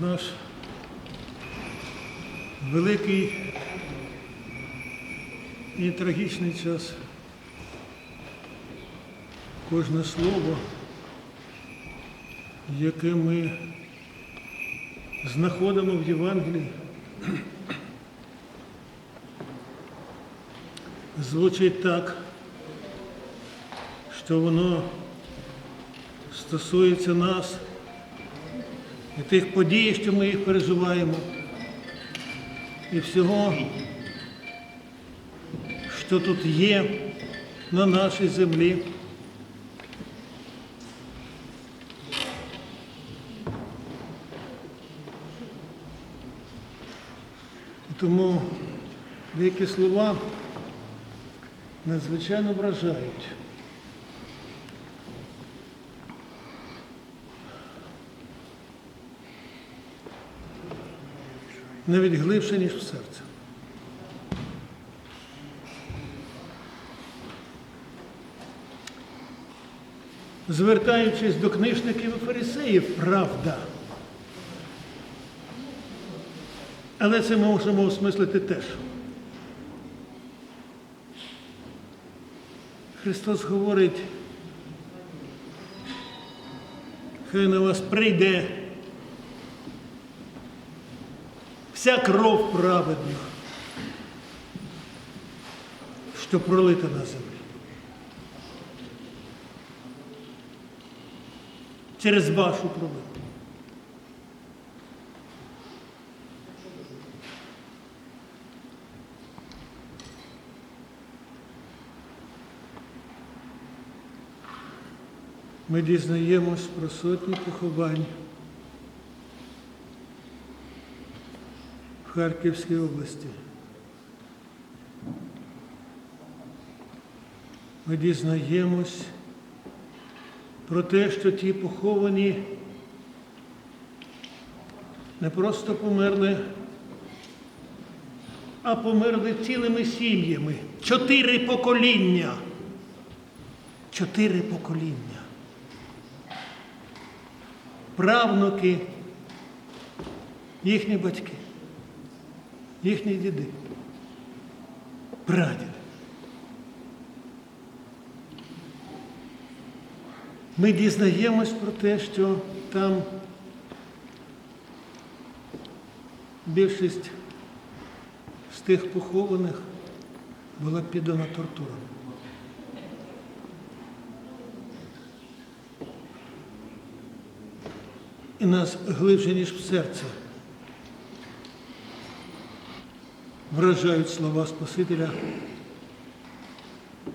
наш великий і трагічний час. Кожне слово, яке ми знаходимо в Євангелії, звучить так, що воно стосується нас і тих подій, що ми їх переживаємо, і всього, що тут є на нашій землі. Тому деякі слова надзвичайно вражають. Навіть глибше, ніж в серце. Звертаючись до книжників і фарисеїв, правда. Але це можемо осмислити теж. Христос говорить, хай на вас прийде вся кров праведна, що пролита на землі. Через вашу провину. Ми дізнаємось про сотні поховань Харківській області. Ми дізнаємось про те, що ті поховані не просто померли, а померли цілими сім'ями. Чотири покоління. Чотири покоління правнуки, їхні батьки, їхні діди, прадіди. Ми дізнаємось про те, що там більшість з тих похованих була піддана тортурам. і нас глибше, ніж в серце. Вражають слова Спасителя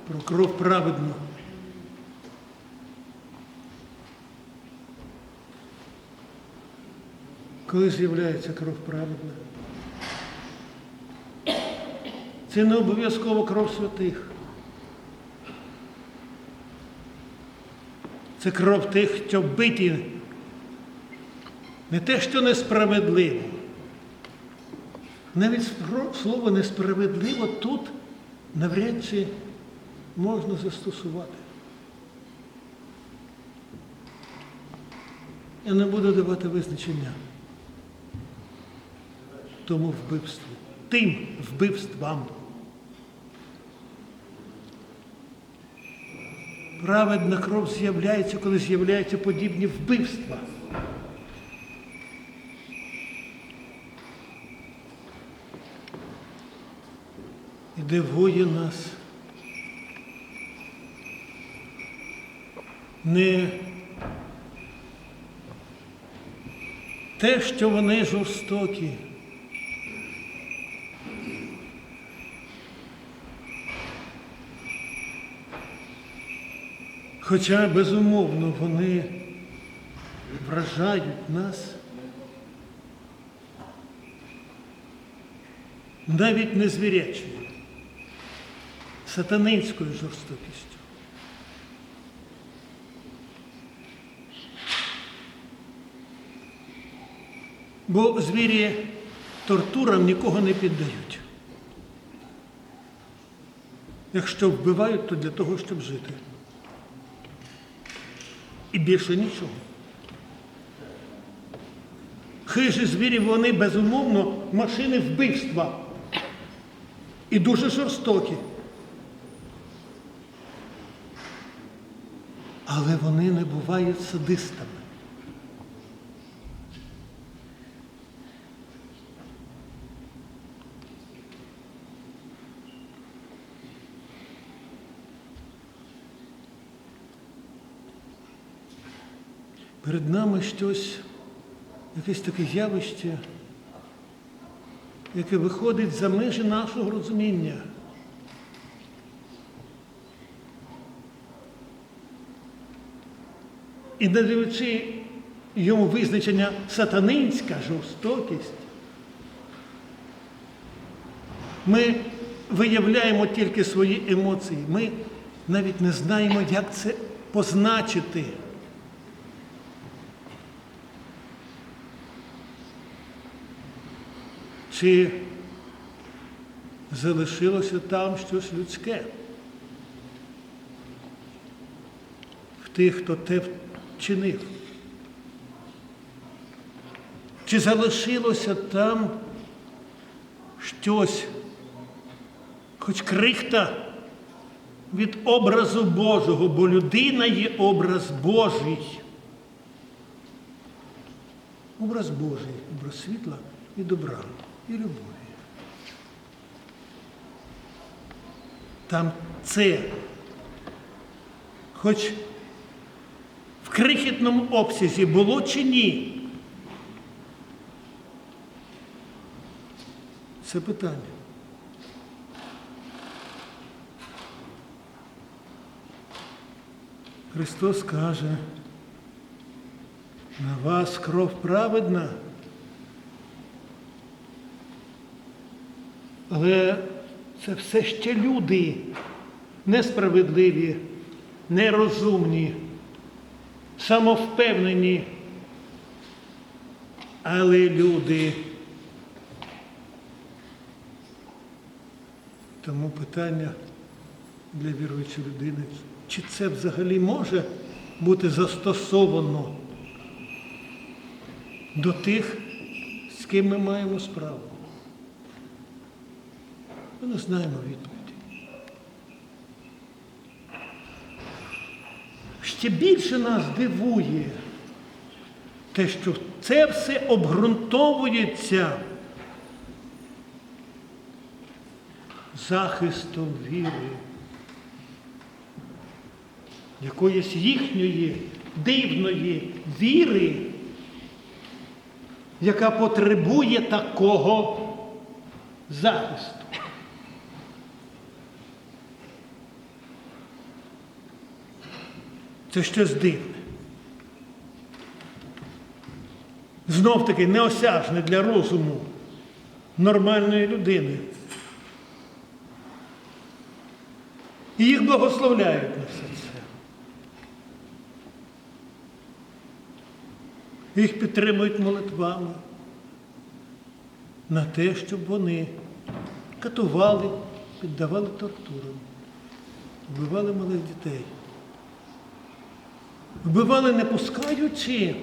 про кров праведну. Коли з'являється кров праведна? Це не обов'язково кров святих. Це кров тих, що биті не те, що несправедливо. Навіть слово несправедливо тут навряд чи можна застосувати. Я не буду давати визначення тому вбивству, тим вбивствам. Праведна кров з'являється, коли з'являються подібні вбивства. Дивує нас. Не те, що вони жорстокі, хоча, безумовно, вони вражають нас. Навіть не звірячою сатанинською жорстокістю. Бо звірі тортурам нікого не піддають. Якщо вбивають, то для того, щоб жити. І більше нічого. Хижі звірі, вони безумовно машини вбивства. І дуже жорстокі. Але вони не бувають садистами. Перед нами щось, якесь таке явище, яке виходить за межі нашого розуміння. І надаючи йому визначення сатанинська жорстокість, ми виявляємо тільки свої емоції. Ми навіть не знаємо, як це позначити. Чи залишилося там щось людське? В тих, хто те вчинив? Чи залишилося там щось, хоч крихта від образу Божого, бо людина є образ Божий. Образ Божий, образ світла і добра, і любові. Там це, хоч крихітному обсязі було чи ні? Це питання. Христос каже, на вас кров праведна. Але це все ще люди несправедливі, нерозумні, самовпевнені, але люди. Тому питання для віруючої людини, чи це взагалі може бути застосовано до тих, з ким ми маємо справу? Ми не знаємо відповіді. Ще більше нас дивує те, що це все обґрунтовується захистом віри, якоїсь їхньої дивної віри, яка потребує такого захисту. Це щось дивне. Знов таки неосяжне для розуму нормальної людини. І їх благословляють на все це. Їх підтримують молитвами на те, щоб вони катували, піддавали тортурам, вбивали малих дітей. Вбивали не пускаючи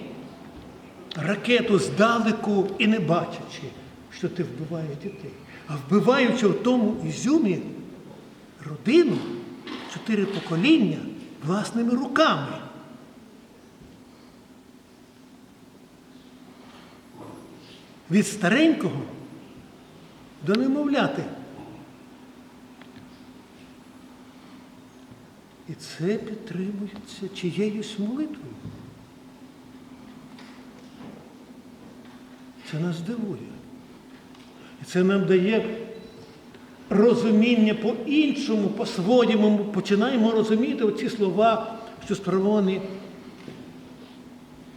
ракету здалеку і не бачачи, що ти вбиваєш дітей, а вбиваючи в тому ізюмі родину, чотири покоління власними руками. Від старенького до немовляти. Це підтримується чиєюсь молитвою. Це нас дивує. І це нам дає розуміння по-іншому, по-своєму. Починаємо розуміти оці слова, що спрямовані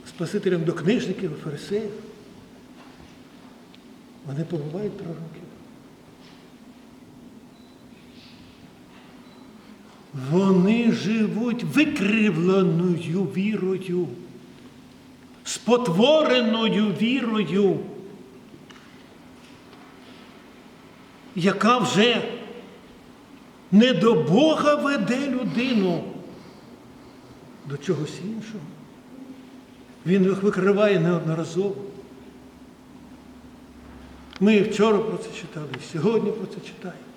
Спасителем до книжників і фарисеїв. Вони побувають пророків. Вони живуть викривленою вірою, спотвореною вірою, яка вже не до Бога веде людину до чогось іншого. Він їх викриває неодноразово. Ми вчора про це читали, сьогодні про це читаємо.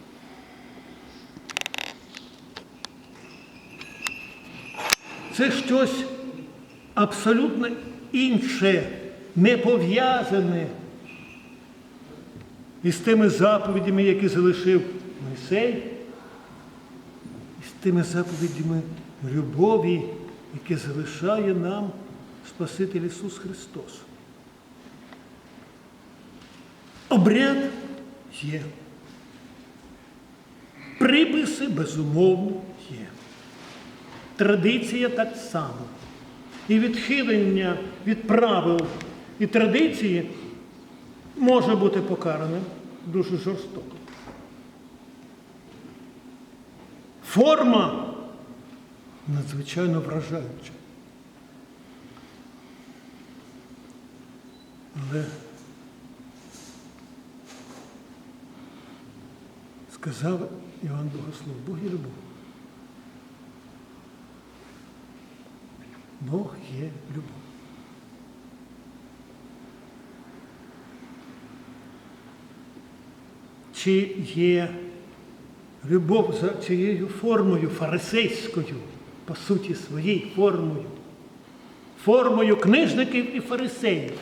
Це щось абсолютно інше, не пов'язане із тими заповідями, які залишив Мойсей, і з тими заповідями любові, які залишає нам Спаситель Ісус Христос. Обряд є. Приписи, безумовно, є. Традиція так само. І відхилення від правил і традиції може бути покараним дуже жорстоко. Форма надзвичайно вражаюча. Але сказав Іван Богослов, Бог є любов. Бог є любов. Чи є любов за цією формою фарисейською, по суті своєю формою, формою книжників і фарисеїв?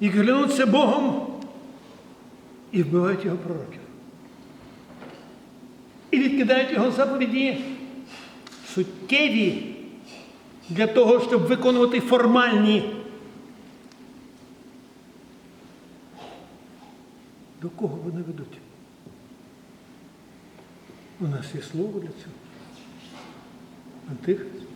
І клянуться Богом і вбивають його пророків. І відкидають його заповіді суттєві для того, щоб виконувати формальні. До кого вони ведуть? У нас є слово для цього. Антихрист.